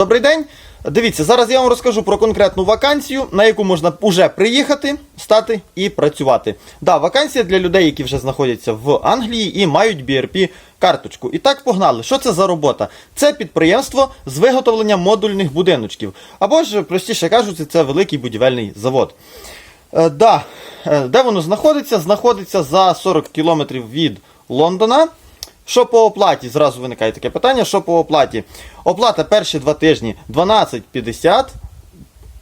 Добрий день. Дивіться, зараз я вам розкажу про конкретну вакансію, на яку можна уже приїхати, стати і працювати. Да, вакансія для людей, які вже знаходяться в Англії і мають BRP карточку. І так погнали. Що це за робота? Це підприємство з виготовлення модульних будиночків. Або ж, простіше кажучи, це великий будівельний завод. Е, да, е, де воно знаходиться? Знаходиться за 40 кілометрів від Лондона. Що по оплаті? Зразу виникає таке питання. Що по оплаті? Оплата перші два тижні 12,50.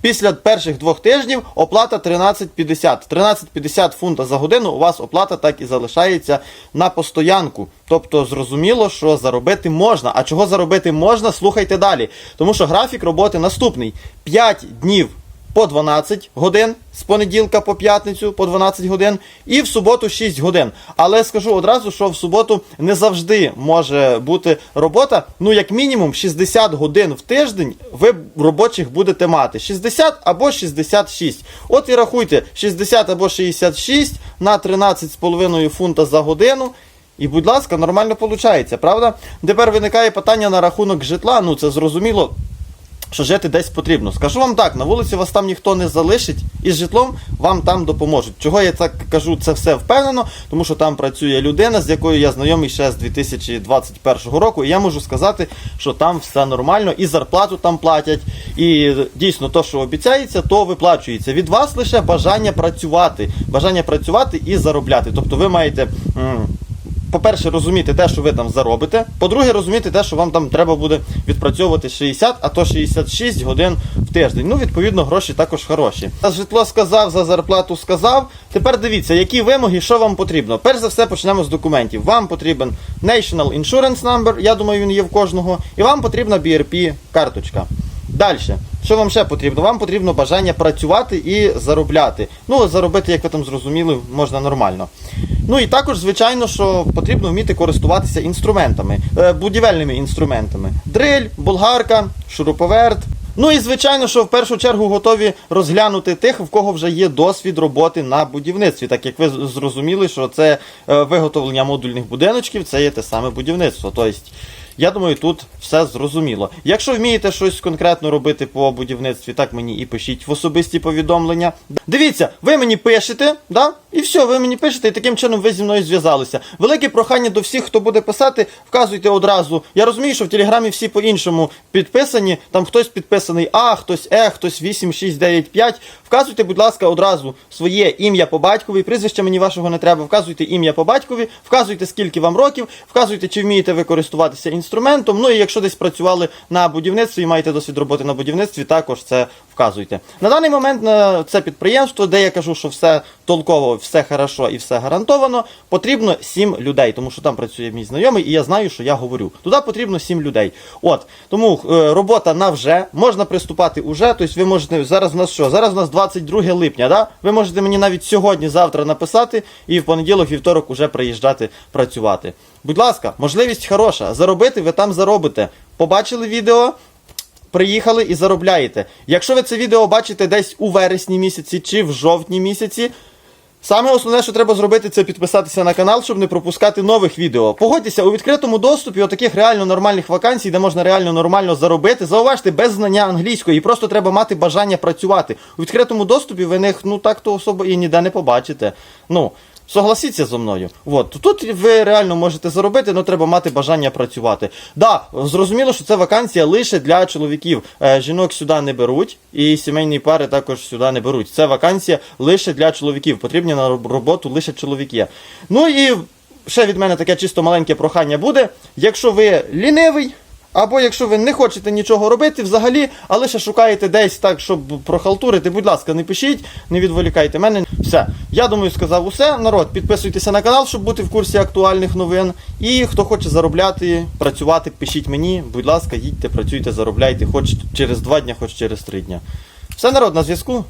Після перших двох тижнів оплата 13,50. 13,50 фунта за годину у вас оплата так і залишається на постоянку. Тобто зрозуміло, що заробити можна. А чого заробити можна, слухайте далі. Тому що графік роботи наступний: 5 днів по 12 годин з понеділка по п'ятницю по 12 годин, і в суботу 6 годин. Але скажу одразу, що в суботу не завжди може бути робота. Ну, як мінімум, 60 годин в тиждень ви робочих будете мати. 60 або 66. От і рахуйте, 60 або 66 на 13,5 фунта за годину. І, будь ласка, нормально виходить, правда? Тепер виникає питання на рахунок житла. Ну, це зрозуміло що жити десь потрібно. Скажу вам так, на вулиці вас там ніхто не залишить, і з житлом вам там допоможуть. Чого я так кажу, це все впевнено, тому що там працює людина, з якою я знайомий ще з 2021 року, і я можу сказати, що там все нормально, і зарплату там платять, і дійсно то, що обіцяється, то виплачується. Від вас лише бажання працювати, бажання працювати і заробляти. Тобто ви маєте. По-перше, розуміти те, що ви там заробите. По-друге, розуміти те, що вам там треба буде відпрацьовувати 60, а то 66 годин в тиждень. Ну, відповідно, гроші також хороші. За житло сказав, за зарплату сказав. Тепер дивіться, які вимоги, що вам потрібно. Перш за все, почнемо з документів. Вам потрібен National Insurance Number, я думаю, він є в кожного, і вам потрібна BRP карточка. Далі, що вам ще потрібно? Вам потрібно бажання працювати і заробляти. Ну, заробити, як ви там зрозуміли, можна нормально. Ну і також, звичайно, що потрібно вміти користуватися інструментами, е, будівельними інструментами. Дриль, болгарка, шуруповерт. Ну і звичайно, що в першу чергу готові розглянути тих, в кого вже є досвід роботи на будівництві, так як ви зрозуміли, що це е, виготовлення модульних будиночків, це є те саме будівництво. Тобто, я думаю, тут все зрозуміло. Якщо вмієте щось конкретно робити по будівництві, так мені і пишіть в особисті повідомлення. Дивіться, ви мені пишете, да? І все, ви мені пишете, і таким чином ви зі мною зв'язалися. Велике прохання до всіх, хто буде писати, вказуйте одразу. Я розумію, що в Телеграмі всі по-іншому підписані. Там хтось підписаний А, хтось Е, хтось 8695. Вказуйте, будь ласка, одразу своє ім'я по батькові. Прізвища мені вашого не треба. Вказуйте ім'я по батькові, вказуйте, скільки вам років, вказуйте, чи вмієте ви користуватися інструментом. Ну і якщо десь працювали на будівництві і маєте досвід роботи на будівництві, також це вказуйте. На даний момент на це підприємство, де я кажу, що все толково, все хорошо і все гарантовано, потрібно 7 людей, тому що там працює мій знайомий, і я знаю, що я говорю. Туди потрібно 7 людей. От тому е, робота на вже можна приступати уже. Тобто ви можете зараз. У нас що? Зараз у нас 22 липня. Да? Ви можете мені навіть сьогодні, завтра написати, і в понеділок, вівторок уже приїжджати працювати. Будь ласка, можливість хороша. Заробити ви там заробите. Побачили відео. Приїхали і заробляєте. Якщо ви це відео бачите десь у вересні місяці чи в жовтні місяці, саме основне, що треба зробити, це підписатися на канал, щоб не пропускати нових відео. Погодьтеся, у відкритому доступі отаких реально нормальних вакансій, де можна реально нормально заробити, зауважте без знання англійської, і просто треба мати бажання працювати. У відкритому доступі ви них ну так то особо і ніде не побачите. Ну. Согласіться зі мною. От тут ви реально можете заробити, але треба мати бажання працювати. Да, зрозуміло, що це вакансія лише для чоловіків. Е, жінок сюди не беруть, і сімейні пари також сюди не беруть. Це вакансія лише для чоловіків. Потрібні на роботу лише чоловіки. Ну і ще від мене таке чисто маленьке прохання буде. Якщо ви лінивий. Або якщо ви не хочете нічого робити взагалі, а лише шукаєте десь так, щоб прохалтурити, будь ласка, не пишіть, не відволікайте мене. Все. Я думаю, сказав усе. Народ, підписуйтеся на канал, щоб бути в курсі актуальних новин. І хто хоче заробляти, працювати, пишіть мені. Будь ласка, їдьте, працюйте, заробляйте, хоч через два дня, хоч через три дня. Все, народ, на зв'язку.